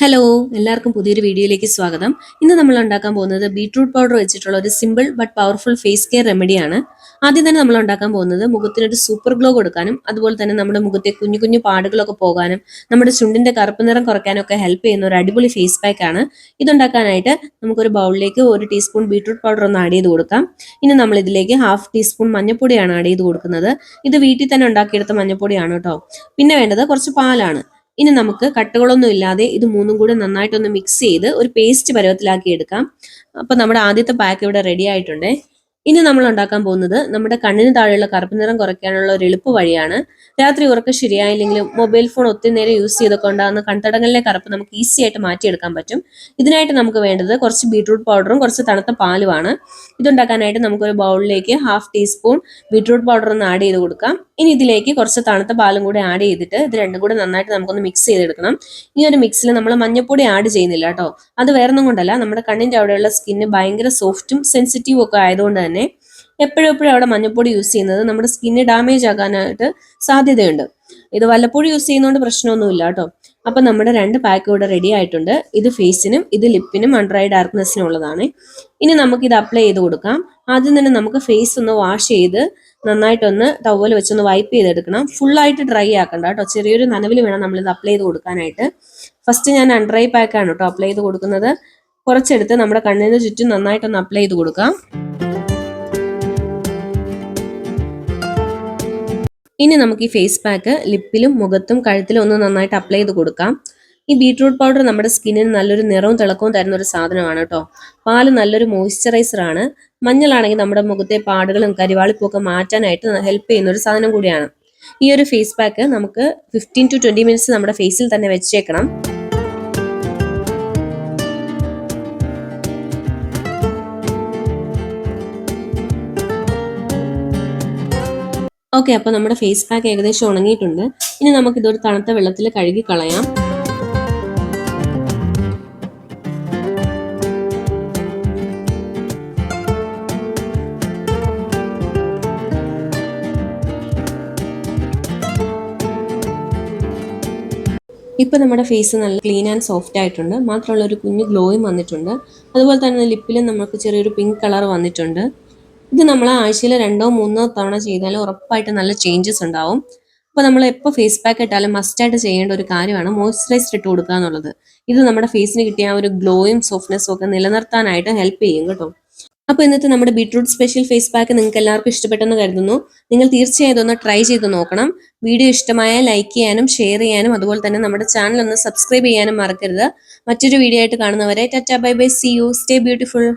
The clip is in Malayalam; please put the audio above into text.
ഹലോ എല്ലാവർക്കും പുതിയൊരു വീഡിയോയിലേക്ക് സ്വാഗതം. ഇന്ന് നമ്മൾ ഉണ്ടാക്കാൻ പോകുന്നത് ബീട്രൂട്ട് പൗഡർ വെച്ചിട്ടുള്ള ഒരു simple but powerful face care റെമഡിയാണ് ആദ്യം തന്നെ നമ്മൾ ഉണ്ടാക്കാൻ പോകുന്നത് മുഖത്തിനൊരു സൂപ്പർ ഗ്ലോ കൊടുക്കാനും അതുപോലെ തന്നെ നമ്മുടെ മുഖത്തെ കുഞ്ഞു കുഞ്ഞു പാടുകളൊക്കെ പോകാനും നമ്മുടെ ചുണ്ടിന്റെ കറുപ്പ് നിറം കുറയ്ക്കാനും ഒക്കെ ഹെൽപ്പ് ചെയ്യുന്ന ഒരു അടിപൊളി ഫേസ് പാക്ക് ആണ്. ഇതുണ്ടാക്കാനായിട്ട് നമുക്കൊരു ബൗളിലേക്ക് ഒരു ടീസ്പൂൺ ബീട്രൂട്ട് പൗഡർ ഒന്ന് ആഡ് ചെയ്ത് കൊടുക്കാം. ഇനി നമ്മൾ ഇതിലേക്ക് ഹാഫ് ടീസ്പൂൺ മഞ്ഞൾപ്പൊടിയാണ് ആഡ് ചെയ്ത് കൊടുക്കുന്നത്. ഇത് വീട്ടിൽ തന്നെ ഉണ്ടാക്കിയെടുത്ത മഞ്ഞൾപ്പൊടിയാണ് കേട്ടോ പിന്നെ വേണ്ടത് കുറച്ച് പാലാണ്. ഇനി നമുക്ക് കട്ടുകളൊന്നും ഇല്ലാതെ ഇത് മൂന്നും കൂടെ നന്നായിട്ടൊന്ന് മിക്സ് ചെയ്ത് ഒരു പേസ്റ്റ് പരുവത്തിലാക്കി എടുക്കാം. അപ്പോൾ നമ്മുടെ ആദ്യത്തെ പാക്ക് ഇവിടെ റെഡി ആയിട്ടുണ്ട്. ഇനി നമ്മൾ ഉണ്ടാക്കാൻ പോകുന്നത് നമ്മുടെ കണ്ണിന് താഴെയുള്ള കറുപ്പ് നിറം കുറയ്ക്കാനുള്ള ഒരു എളുപ്പ വഴിയാണ്. രാത്രി ഉറക്കം ശരിയായില്ലെങ്കിലും മൊബൈൽ ഫോൺ ഒത്തിരി നേരം യൂസ് ചെയ്തൊക്കെ ഉണ്ടാകുന്ന കൺതടങ്ങളിലെ കറുപ്പ് നമുക്ക് ഈസി ആയിട്ട് മാറ്റിയെടുക്കാൻ പറ്റും. ഇതിനായിട്ട് നമുക്ക് വേണ്ടത് കുറച്ച് ബീട്രൂട്ട് പൗഡറും കുറച്ച് തണുത്ത പാലുമാണ്. ഇതുണ്ടാക്കാനായിട്ട് നമുക്കൊരു ബൗളിലേക്ക് ഹാഫ് ടീസ്പൂൺ ബീട്രൂട്ട് പൗഡർ ഒന്ന് ആഡ് ചെയ്ത് കൊടുക്കാം. ഇനി ഇതിലേക്ക് കുറച്ച് തണുത്ത പാലും കൂടി ആഡ് ചെയ്തിട്ട് ഇത് രണ്ടും കൂടി നന്നായിട്ട് നമുക്കൊന്ന് മിക്സ് ചെയ്തെടുക്കണം. ഈ ഒരു മിക്സിൽ നമ്മൾ മഞ്ഞപ്പൊടി ആഡ് ചെയ്യുന്നില്ല കേട്ടോ. അത് വേറൊന്നും കൊണ്ടല്ല നമ്മുടെ കണ്ണിന്റെ അവിടെയുള്ള സ്കിന്ന് ഭയങ്കര സോഫ്റ്റും സെൻസിറ്റീവും ഒക്കെ ആയതുകൊണ്ട് തന്നെ എപ്പോഴും എപ്പോഴും അവിടെ മഞ്ഞപ്പൊടി യൂസ് ചെയ്യുന്നത് നമ്മുടെ സ്കിന്ന് ഡാമേജ് ആകാനായിട്ട് സാധ്യതയുണ്ട്. ഇത് വല്ലപ്പോഴും യൂസ് ചെയ്യുന്നതുകൊണ്ട് പ്രശ്നമൊന്നുമില്ല കേട്ടോ. അപ്പം നമ്മുടെ രണ്ട് പാക്ക് ഇവിടെ റെഡി ആയിട്ടുണ്ട്. ഇത് ഫേസിനും ഇത് ലിപ്പിനും അണ്ടർ ഐ ഡാർക്ക്നെസ്സിനും ഉള്ളതാണ് ഇനി നമുക്ക് ഇത് അപ്ലൈ ചെയ്ത് കൊടുക്കാം. ആദ്യം തന്നെ നമുക്ക് ഫേസ് ഒന്ന് വാഷ് ചെയ്ത് നന്നായിട്ടൊന്ന് ടവൽ വെച്ചൊന്ന് വൈപ്പ് ചെയ്തെടുക്കണം. ഫുള്ളായിട്ട് ഡ്രൈ ആക്കണ്ട കേട്ടോ. ചെറിയൊരു നനവിൽ വേണം നമ്മൾ ഇത് അപ്ലൈ ചെയ്ത് കൊടുക്കാനായിട്ട്. ഫസ്റ്റ് ഞാൻ അൺഡ്രൈ പാക്ക് പാക്കാണ് കേട്ടോ അപ്ലൈ ചെയ്ത് കൊടുക്കുന്നത്. കുറച്ചെടുത്ത് നമ്മുടെ കണ്ണിന് ചുറ്റും നന്നായിട്ടൊന്ന് അപ്ലൈ ചെയ്ത് കൊടുക്കാം. ഇനി നമുക്ക് ഈ ഫേസ് പാക്ക് ലിപ്പിലും മുഖത്തും കഴുത്തിലും ഒന്ന് നന്നായിട്ട് അപ്ലൈ ചെയ്ത് കൊടുക്കാം. ഈ ബീട്രൂട്ട് പൗഡർ നമ്മുടെ സ്കിന്നിന് നല്ലൊരു നിറവും തിളക്കവും തരുന്ന ഒരു സാധനമാണ് കേട്ടോ. പാൽ നല്ലൊരു മോയ്സ്ചറൈസർ ആണ്. മഞ്ഞളാണെങ്കിൽ നമ്മുടെ മുഖത്തെ പാടുകളും കരിവാളിപ്പൊക്കെ മാറ്റാനായിട്ട് ഹെൽപ്പ് ചെയ്യുന്ന ഒരു സാധനം കൂടിയാണ്. ഈ ഒരു ഫേസ് പാക്ക് നമുക്ക് ഫിഫ്റ്റീൻ ടു ട്വന്റി മിനിറ്റ്സ് നമ്മുടെ ഫേസിൽ തന്നെ വെച്ചേക്കണം. ഓക്കെ അപ്പോൾ നമ്മുടെ ഫേസ് പാക്ക് ഏകദേശം ഉണങ്ങിയിട്ടുണ്ട്. ഇനി നമുക്ക് ഇതൊരു തണുത്ത വെള്ളത്തിൽ കഴുകി കളയാം ഇപ്പൊ നമ്മുടെ ഫേസ് നല്ല ക്ലീൻ ആൻഡ് സോഫ്റ്റ് ആയിട്ടുണ്ട്. മാത്രമല്ല ഒരു കുഞ്ഞ് ഗ്ലോയും വന്നിട്ടുണ്ട്. അതുപോലെ തന്നെ ലിപ്പിലും നമുക്ക് ചെറിയൊരു പിങ്ക് കളർ വന്നിട്ടുണ്ട്. ഇത് നമ്മൾ ആഴ്ചയിൽ രണ്ടോ മൂന്നോ തവണ ചെയ്താൽ ഉറപ്പായിട്ട് നല്ല ചേഞ്ചസ് ഉണ്ടാവും. അപ്പോൾ നമ്മൾ എപ്പോൾ ഫേസ് പാക്ക് ഇട്ടാലും മസ്റ്റായിട്ട് ചെയ്യേണ്ട ഒരു കാര്യമാണ് മോയ്സ്ചറൈസർ ഇട്ട് കൊടുക്കുക എന്നുള്ളത് ഇത് നമ്മുടെ ഫേസിന് കിട്ടിയ ആ ഒരു ഗ്ലോയും സോഫ്റ്റ്നെസ്സും ഒക്കെ നിലനിർത്താനായിട്ട് ഹെൽപ്പ് ചെയ്യും കേട്ടോ. അപ്പോൾ ഇന്നത്തെ നമ്മുടെ ബീട്രൂട്ട് സ്പെഷ്യൽ ഫേസ് പാക്ക് നിങ്ങൾക്ക് എല്ലാവർക്കും ഇഷ്ടപ്പെട്ടെന്ന് കരുതുന്നു. നിങ്ങൾ തീർച്ചയായും ഒന്ന് ട്രൈ ചെയ്ത് നോക്കണം. വീഡിയോ ഇഷ്ടമായ ലൈക്ക് ചെയ്യാനും ഷെയർ ചെയ്യാനും അതുപോലെ തന്നെ നമ്മുടെ ചാനൽ ഒന്ന് സബ്സ്ക്രൈബ് ചെയ്യാനും മറക്കരുത്. മറ്റൊരു വീഡിയോ ആയിട്ട് കാണുന്നവരെ tata bye bye. See you stay beautiful